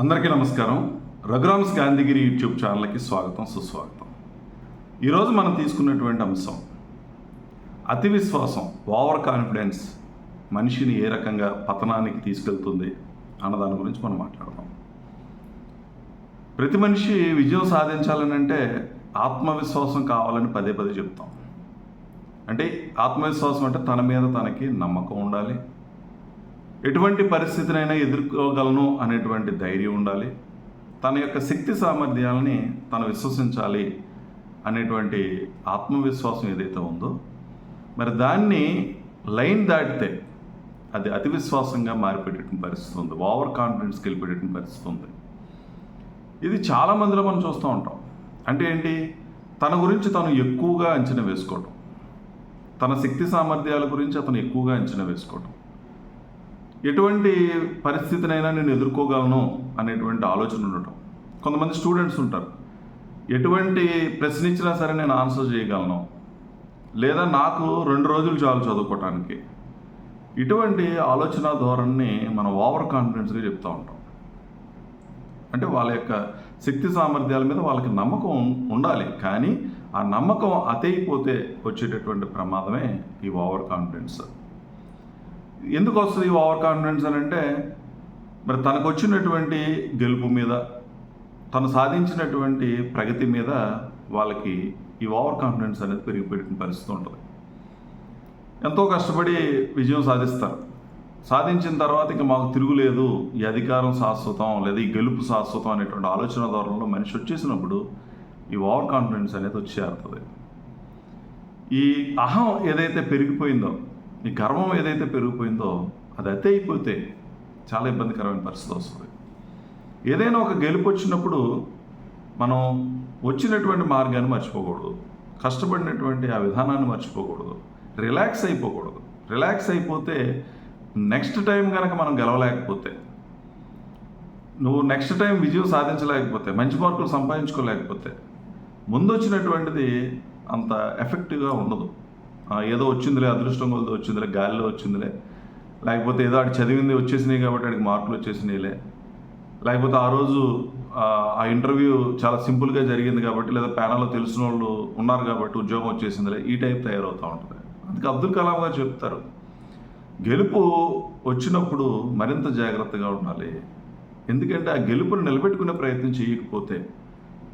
అందరికీ నమస్కారం. రఘురామ్స్ గాంధీగిరి యూట్యూబ్ ఛానల్కి స్వాగతం సుస్వాగతం. ఈరోజు మనం తీసుకున్నటువంటి అంశం అతి విశ్వాసం ఓవర్ కాన్ఫిడెన్స్ మనిషిని ఏ రకంగా పతనానికి తీసుకెళ్తుంది అన్న దాని గురించి మనం మాట్లాడదాం. ప్రతి మనిషి విజయం సాధించాలని అంటే ఆత్మవిశ్వాసం కావాలని పదే పదే చెప్తాం. అంటే ఆత్మవిశ్వాసం అంటే తన మీద తనకి నమ్మకం ఉండాలి ఎటువంటి పరిస్థితినైనా ఎదుర్కోగలను అనేటువంటి ధైర్యం ఉండాలి. తన యొక్క శక్తి సామర్థ్యాలని తను విశ్వసించాలి అనేటువంటి ఆత్మవిశ్వాసం ఏదైతే ఉందో మరి దాన్ని లైన్ దాటితే అది అతి విశ్వాసంగా మారిపోయేటటువంటి పరిస్థితి ఉంది. ఓవర్ కాన్ఫిడెన్స్కి వెళ్ళిపోయేటటువంటి పరిస్థితి ఉంది. ఇది చాలా మందిలో మనం చూస్తూ ఉంటాం. అంటే ఏంటి? తన గురించి తను ఎక్కువగా అంచనా వేసుకోవటం. తన శక్తి సామర్థ్యాల గురించి అతను ఎక్కువగా అంచనా వేసుకోవటం. ఎటువంటి పరిస్థితినైనా నేను ఎదుర్కోగలను అనేటువంటి ఆలోచన ఉండటం. కొంతమంది స్టూడెంట్స్ ఉంటారు. ఎటువంటి ప్రశ్న ఇచ్చినా సరే నేను ఆన్సర్ చేయగలను. లేదా నాకు రెండు రోజులు చాలు చదువుకోవటానికి ఇటువంటి ఆలోచన ధోరణిని మనం ఓవర్ కాన్ఫిడెన్స్గా చెప్తూ ఉంటాం. అంటే వాళ్ళ యొక్క శక్తి సామర్థ్యాల మీద వాళ్ళకి నమ్మకం ఉండాలి. కానీ ఆ నమ్మకం అతైపోతే వచ్చేటటువంటి ప్రమాదమే ఈ ఓవర్ కాన్ఫిడెన్స్. ఎందుకు వస్తుంది ఓవర్ కాన్ఫిడెన్స్ అని అంటే మరి తనకు వచ్చినటువంటి గెలుపు మీద తను సాధించినటువంటి ప్రగతి మీద వాళ్ళకి ఈ ఓవర్ కాన్ఫిడెన్స్ అనేది పెరిగిపోయిన పరిస్థితి ఉంటుంది. ఎంతో కష్టపడి విజయం సాధిస్తారు. సాధించిన తర్వాత ఇంకా మాకు తిరుగులేదు ఈ అధికారం శాశ్వతం లేదా ఈ గెలుపు శాశ్వతం అనేటువంటి ఆలోచన ధోరణిలో మనిషి వచ్చేసినప్పుడు ఈ ఓవర్ కాన్ఫిడెన్స్ అనేది వచ్చేస్తుంది ఈ అహం ఏదైతే పెరిగిపోయిందో ఈ గర్వం ఏదైతే పెరిగిపోయిందో అది అతే అయిపోతే చాలా ఇబ్బందికరమైన పరిస్థితి వస్తుంది. ఏదైనా ఒక గెలుపు వచ్చినప్పుడు మనం వచ్చినటువంటి మార్గాన్ని మర్చిపోకూడదు. కష్టపడినటువంటి ఆ విధానాన్ని మర్చిపోకూడదు. రిలాక్స్ అయిపోకూడదు. రిలాక్స్ అయిపోతే నెక్స్ట్ టైం కనుక మనం గెలవలేకపోతే నువ్వు నెక్స్ట్ టైం విజయం సాధించలేకపోతే మంచి మార్కులు సంపాదించుకోలేకపోతే ముందు వచ్చినటువంటిది అంత ఎఫెక్టివ్గా ఉండదు. ఏదో వచ్చిందిలే అదృష్టం కొలతో వచ్చిందిలే గాలిలో వచ్చిందిలే. లేకపోతే ఏదో ఆడు చదివింది వచ్చేసినాయి కాబట్టి ఆడికి మార్కులు వచ్చేసినాయిలే. లేకపోతే ఆ రోజు ఆ, ఆ ఇంటర్వ్యూ చాలా సింపుల్గా జరిగింది కాబట్టి లేదా ప్యానల్లో తెలిసిన వాళ్ళు ఉన్నారు కాబట్టి ఉద్యోగం వచ్చేసిందిలే ఈ టైప్ తయారవుతూ ఉంటుంది. అందుకే అబ్దుల్ కలాం గారు చెప్తారు గెలుపు వచ్చినప్పుడు మరింత జాగ్రత్తగా ఉండాలి. ఎందుకంటే ఆ గెలుపును నిలబెట్టుకునే ప్రయత్నం చేయకపోతే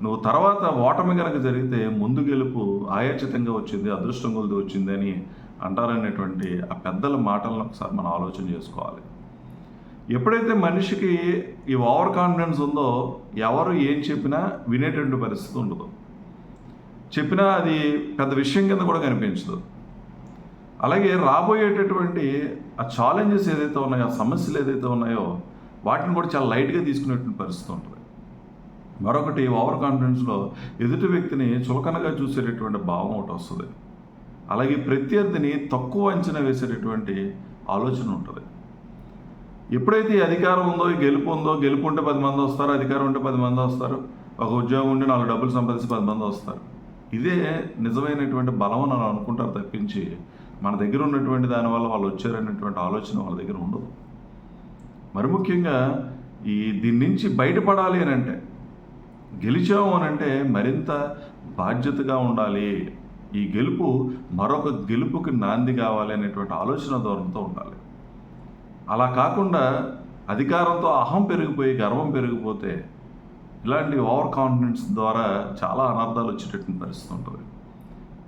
నువ్వు తర్వాత ఓటమి కనుక జరిగితే ముందు గెలుపు ఆయాచితంగా వచ్చింది అదృష్టం కొలిది వచ్చింది అని అంటారనేటువంటి ఆ పెద్దల మాటలను ఒకసారి మనం ఆలోచన చేసుకోవాలి. ఎప్పుడైతే మనిషికి ఈ ఓవర్ కాన్ఫిడెన్స్ ఉందో ఎవరు ఏం చెప్పినా వినేటువంటి పరిస్థితి ఉండదు. చెప్పినా అది పెద్ద విషయం కింద కూడా కనిపించదు. అలాగే రాబోయేటటువంటి ఆ ఛాలెంజెస్ ఏదైతే ఉన్నాయో ఆ సమస్యలు ఏదైతే ఉన్నాయో వాటిని కూడా చాలా లైట్గా తీసుకునేటువంటి పరిస్థితి ఉంటుంది. మరొకటి ఓవర్ కాన్ఫిడెన్స్లో ఎదుటి వ్యక్తిని చులకనగా చూసేటటువంటి భావం ఒకటి వస్తుంది. అలాగే ప్రత్యర్థిని తక్కువ అంచనా వేసేటటువంటి ఆలోచన ఉంటుంది. ఎప్పుడైతే అధికారం ఉందో గెలుపు ఉందో గెలుపు ఉంటే పది మంది వస్తారు అధికారం ఉంటే పది మంది వస్తారు ఒక ఉద్యోగం ఉంటే నాలుగు డబ్బులు సంపాదించి పది మంది వస్తారు. ఇదే నిజమైనటువంటి బలం అని అనుకుంటారు తప్పించి మన దగ్గర ఉన్నటువంటి దానివల్ల వాళ్ళు వచ్చారనేటువంటి ఆలోచన వాళ్ళ దగ్గర ఉండదు. మరి ముఖ్యంగా ఈ దీని నుంచి బయటపడాలి అని అంటే గెలిచాము అని అంటే మరింత బాధ్యతగా ఉండాలి. ఈ గెలుపు మరొక గెలుపుకి నాంది కావాలి అనేటువంటి ఆలోచన ధోరణితో ఉండాలి. అలా కాకుండా అధికారంతో అహం పెరిగిపోయి గర్వం పెరిగిపోతే ఇలాంటి ఓవర్ కాన్ఫిడెన్స్ ద్వారా చాలా అనర్థాలు వచ్చేటటువంటి పరిస్థితి ఉంటుంది.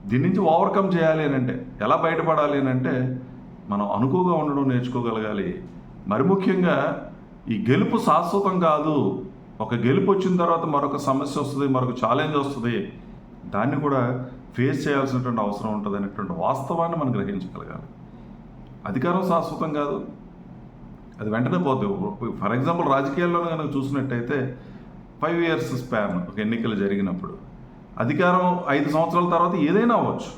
దీని నుంచి ఓవర్కమ్ చేయాలి అని అంటే ఎలా బయటపడాలి అని అంటే మనం అనుకుగా ఉండడం నేర్చుకోగలగాలి. మరి ముఖ్యంగా ఈ గెలుపు శాశ్వతం కాదు. ఒక గెలుపు వచ్చిన తర్వాత మరొక సమస్య వస్తుంది మరొక ఛాలెంజ్ వస్తుంది. దాన్ని కూడా ఫేస్ చేయాల్సినటువంటి అవసరం ఉంటుంది అనేటువంటి వాస్తవాన్ని మనం గ్రహించగలగాలి. అధికారం శాశ్వతం కాదు. అది వెంటనే పోతుంది ఫర్ ఎగ్జాంపుల్ రాజకీయాల్లో కనుక చూసినట్టయితే ఫైవ్ ఇయర్స్ స్పాన్ ఒక ఎన్నికలు జరిగినప్పుడు అధికారం ఐదు సంవత్సరాల తర్వాత ఏదైనా అవ్వచ్చు.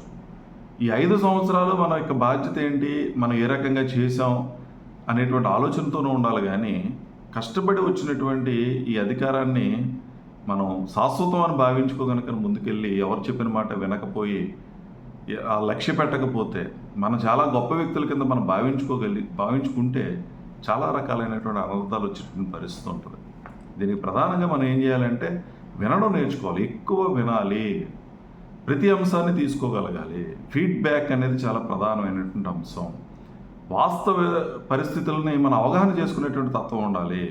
ఈ ఐదు సంవత్సరాలు మన యొక్క బాధ్యత ఏంటి? మనం ఏ రకంగా చేసాం అనేటువంటి ఆలోచనతోనే ఉండాలి కానీ కష్టపడి వచ్చినటువంటి ఈ అధికారాన్ని మనం శాశ్వతం అని భావించుకోగనుక ముందుకెళ్ళి ఎవరు చెప్పిన మాట వినకపోయి ఆ లక్ష్య పెట్టకపోతే మనం చాలా గొప్ప వ్యక్తుల కింద మనం భావించుకోగలి భావించుకుంటే చాలా రకాలైనటువంటి అనర్థాలు వచ్చేటువంటి పరిస్థితి ఉంటుంది. దీనికి ప్రధానంగా మనం ఏం చేయాలంటే వినడం నేర్చుకోవాలి. ఎక్కువ వినాలి. ప్రతి అంశాన్ని తీసుకోగలగాలి. ఫీడ్బ్యాక్ అనేది చాలా ప్రధానమైనటువంటి అంశం. వాస్తవ పరిస్థితులని మనం అవగాహన చేసుకునేటువంటి తత్వం ఉండాలి.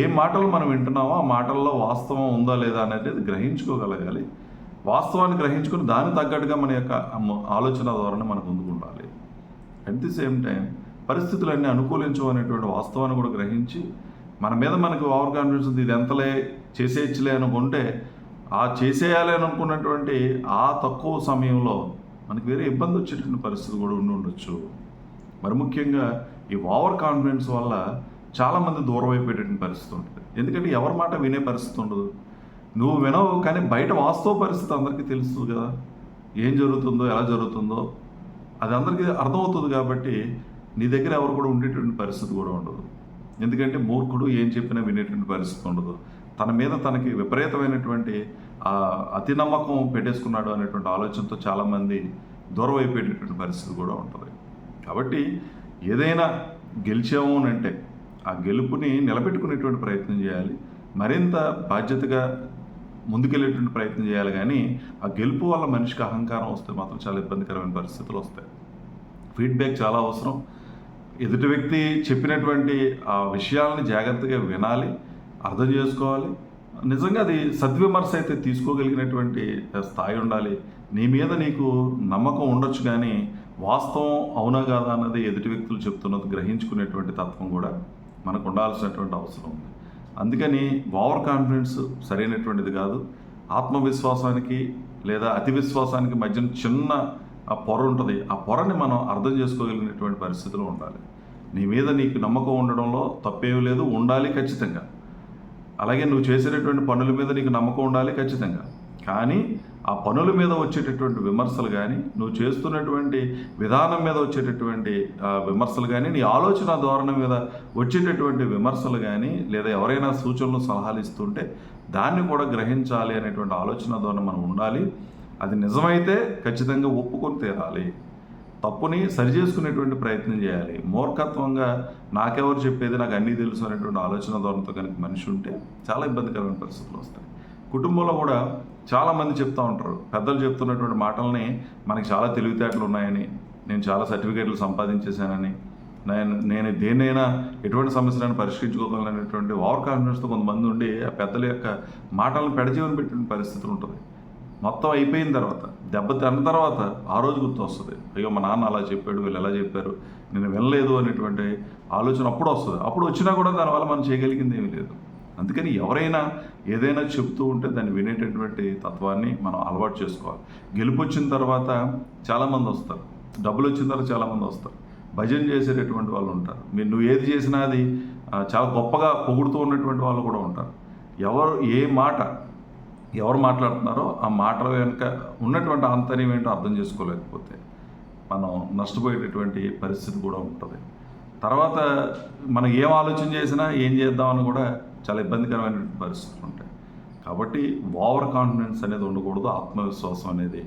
ఏ మాటలు మనం వింటున్నామో ఆ మాటల్లో వాస్తవం ఉందా లేదా అనేది గ్రహించుకోగలగాలి. వాస్తవాన్ని గ్రహించుకుని దానికి తగ్గట్టుగా మన యొక్క ఆలోచన ధోరణి మనకు ఉండాలి. అట్ ది సేమ్ టైం పరిస్థితులన్నీ అనుకూలించవు అనేటువంటి వాస్తవాన్ని కూడా గ్రహించి మన మీద మనకు ఓవర్ కాన్ఫిడెన్స్ ఉంది ఇది ఎంతలే చేసేయచ్చులే అనుకుంటే ఆ చేసేయాలి అని అనుకున్నటువంటి ఆ తక్కువ సమయంలో మనకి వేరే ఇబ్బంది వచ్చేటువంటి పరిస్థితి కూడా ఉండి ఉండొచ్చు. మరి ముఖ్యంగా ఈ ఓవర్ కాన్ఫిడెన్స్ వల్ల చాలామంది దూరం అయిపోయేటువంటి పరిస్థితి ఉంటుంది. ఎందుకంటే ఎవరి మాట వినే పరిస్థితి ఉండదు. నువ్వు వినవు కానీ బయట వాస్తవ పరిస్థితి అందరికీ తెలుస్తుంది కదా. ఏం జరుగుతుందో ఎలా జరుగుతుందో అది అందరికీ అర్థమవుతుంది కాబట్టి నీ దగ్గర ఎవరు కూడా ఉండేటువంటి పరిస్థితి కూడా ఉండదు. ఎందుకంటే మూర్ఖుడు ఏం చెప్పినా వినేటువంటి పరిస్థితి ఉండదు. తన మీద తనకి విపరీతమైనటువంటి అతి నమ్మకం పెట్టేసుకున్నాడు అనేటువంటి ఆలోచనతో చాలామంది దూరం అయిపోయేటటువంటి పరిస్థితి కూడా ఉంటుంది. కాబట్టి ఏదైనా గెలిచాము అని అంటే ఆ గెలుపుని నిలబెట్టుకునేటువంటి ప్రయత్నం చేయాలి మరింత బాధ్యతగా ముందుకెళ్ళేటువంటి ప్రయత్నం చేయాలి కానీ ఆ గెలుపు వల్ల మనిషికి అహంకారం వస్తే మాత్రం చాలా ఇబ్బందికరమైన పరిస్థితులు వస్తాయి. ఫీడ్బ్యాక్ చాలా అవసరం. ఎదుటి వ్యక్తి చెప్పినటువంటి ఆ విషయాలని జాగ్రత్తగా వినాలి అర్థం చేసుకోవాలి. నిజంగా అది సద్విమర్శ అయితే తీసుకోగలిగినటువంటి స్థాయి ఉండాలి. నీ మీద నీకు నమ్మకం ఉండొచ్చు కానీ వాస్తవం అవునా కాదా అన్నది ఎదుటి వ్యక్తులు చెప్తున్నది గ్రహించుకునేటువంటి తత్వం కూడా మనకు ఉండాల్సినటువంటి అవసరం ఉంది. అందుకని ఓవర్ కాన్ఫిడెన్స్ సరైనటువంటిది కాదు. ఆత్మవిశ్వాసానికి లేదా అతి విశ్వాసానికి మధ్యన చిన్న ఆ పొర ఉంటుంది. ఆ పొరని మనం అర్థం చేసుకోగలిగినటువంటి పరిస్థితిలో ఉండాలి. నీ మీద నీకు నమ్మకం ఉండడంలో తప్పేం లేదు. ఉండాలి ఖచ్చితంగా. అలాగే నువ్వు చేసేటటువంటి పనుల మీద నీకు నమ్మకం ఉండాలి ఖచ్చితంగా. కానీ ఆ పనుల మీద వచ్చేటటువంటి విమర్శలు కానీ నువ్వు చేస్తున్నటువంటి విధానం మీద వచ్చేటటువంటి విమర్శలు కానీ నీ ఆలోచన ధోరణి మీద వచ్చేటటువంటి విమర్శలు కానీ లేదా ఎవరైనా సూచనలు సలహాలు ఇస్తుంటే దాన్ని కూడా గ్రహించాలి అనేటువంటి ఆలోచన ధోరణి మనం ఉండాలి. అది నిజమైతే ఖచ్చితంగా ఒప్పుకొని తీరాలి. తప్పుని సరిచేసుకునేటువంటి ప్రయత్నం చేయాలి. మూర్ఖత్వంగా నాకెవరు చెప్పేది నాకు అన్నీ తెలుసు అనేటువంటి ఆలోచన ధోరణితో కనుక మనిషి ఉంటే చాలా ఇబ్బందికరమైన పరిస్థితులు వస్తాయి. కుటుంబంలో కూడా చాలామంది చెప్తూ ఉంటారు. పెద్దలు చెప్తున్నటువంటి మాటల్ని మనకి చాలా తెలివితేటలు ఉన్నాయని నేను చాలా సర్టిఫికేట్లు సంపాదించేశానని నేను నేను దేన్నైనా ఎటువంటి సమస్యలను పరిష్కరించుకోగలననేటువంటి ఓవర్ కాన్ఫిడెన్స్తో కొంతమంది ఉండి ఆ పెద్దల యొక్క మాటలను పెడజీవని పెట్టిన పరిస్థితులు ఉంటుంది. మొత్తం అయిపోయిన తర్వాత దెబ్బ తిన్న తర్వాత ఆ రోజు గుర్తు వస్తుంది అయ్యో మా నాన్న అలా చెప్పాడు వీళ్ళు ఎలా చెప్పారు నేను వినలేదు అనేటువంటి ఆలోచన అప్పుడు వస్తుంది. అప్పుడు వచ్చినా కూడా దానివల్ల మనం చేయగలిగింది ఏమీ లేదు. అందుకని ఎవరైనా ఏదైనా చెప్తూ ఉంటే దాన్ని వినేటటువంటి తత్వాన్ని మనం అలవాటు చేసుకోవాలి. గెలుపు వచ్చిన తర్వాత చాలామంది వస్తారు. డబ్బులు వచ్చిన తర్వాత చాలామంది వస్తారు. భజన చేసేటటువంటి వాళ్ళు ఉంటారు. మీరు నువ్వు ఏది చేసినా అది చాలా గొప్పగా పొగుడుతూ ఉన్నటువంటి వాళ్ళు కూడా ఉంటారు. ఎవరు ఏ మాట ఎవరు మాట్లాడుతున్నారో ఆ మాటల వెనుక ఉన్నటువంటి ఆంతర్యం ఏంటో అర్థం చేసుకోలేకపోతే మనం నష్టపోయేటటువంటి పరిస్థితి కూడా ఉంటుంది. తర్వాత మనం ఏం ఆలోచన చేసినా ఏం చేద్దామని కూడా చాలా ఇబ్బందికరమైన పరిస్థితులు ఉంటాయి. కాబట్టి ఓవర్ కాన్ఫిడెన్స్ అనేది ఉండకూడదు ఆత్మవిశ్వాసం అనేది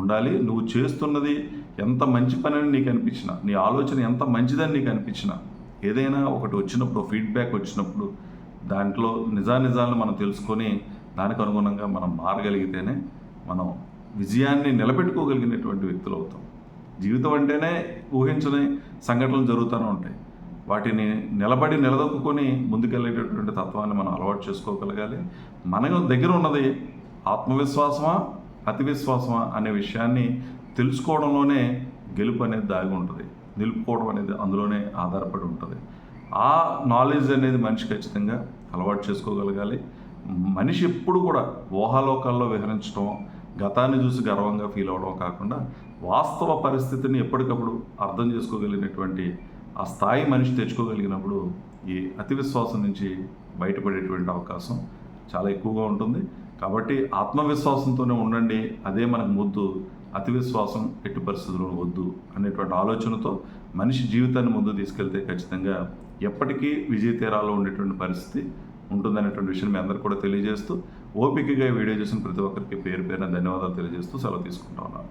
ఉండాలి. నువ్వు చేస్తున్నది ఎంత మంచి పని అని నీకు అనిపించినా నీ ఆలోచన ఎంత మంచిదని నీకు అనిపించినా ఏదైనా ఒకటి వచ్చినప్పుడు ఫీడ్బ్యాక్ వచ్చినప్పుడు దాంట్లో నిజానిజాలను మనం తెలుసుకొని దానికి అనుగుణంగా మనం మారగలిగితేనే మనం విజయాన్ని నిలబెట్టుకోగలిగినటువంటి వ్యక్తులు అవుతాం. జీవితం అంటేనే ఊహించని సంఘటనలు జరుగుతూనే ఉంటాయి. వాటిని నిలబడి నిలదొక్కుని ముందుకెళ్ళేటటువంటి తత్వాన్ని మనం అలవాటు చేసుకోగలగాలి. మన దగ్గర ఉన్నది ఆత్మవిశ్వాసమా అతి విశ్వాసమా అనే విషయాన్ని తెలుసుకోవడంలోనే గెలుపు అనేది దాగి ఉంటుంది. నిలుపుకోవడం అనేది అందులోనే ఆధారపడి ఉంటుంది. ఆ నాలెడ్జ్ అనేది మనిషి ఖచ్చితంగా అలవాటు చేసుకోగలగాలి. మనిషి ఎప్పుడు కూడా ఊహాలోకాల్లో విహరించడం గతాన్ని చూసి గర్వంగా ఫీల్ అవడం కాకుండా వాస్తవ పరిస్థితిని ఎప్పటికప్పుడు అర్థం చేసుకోగలిగినటువంటి ఆ స్థాయి మనిషి తెచ్చుకోగలిగినప్పుడు ఈ అతి విశ్వాసం నుంచి బయటపడేటువంటి అవకాశం చాలా ఎక్కువగా ఉంటుంది. కాబట్టి ఆత్మవిశ్వాసంతోనే ఉండండి అదే మనకు ముద్దు. అతి విశ్వాసం ఎట్టి పరిస్థితుల్లో వద్దు అనేటువంటి ఆలోచనతో మనిషి జీవితాన్ని ముందు తీసుకెళ్తే ఖచ్చితంగా ఎప్పటికీ విజయ తీరాల్లో ఉండేటువంటి పరిస్థితి ఉంటుందనేటువంటి విషయం మీ అందరికీ కూడా తెలియజేస్తూ ఓపికగా వీడియో చేసిన ప్రతి ఒక్కరికి పేరు పేరున ధన్యవాదాలు తెలియజేస్తూ సెలవు తీసుకుంటా ఉన్నాను.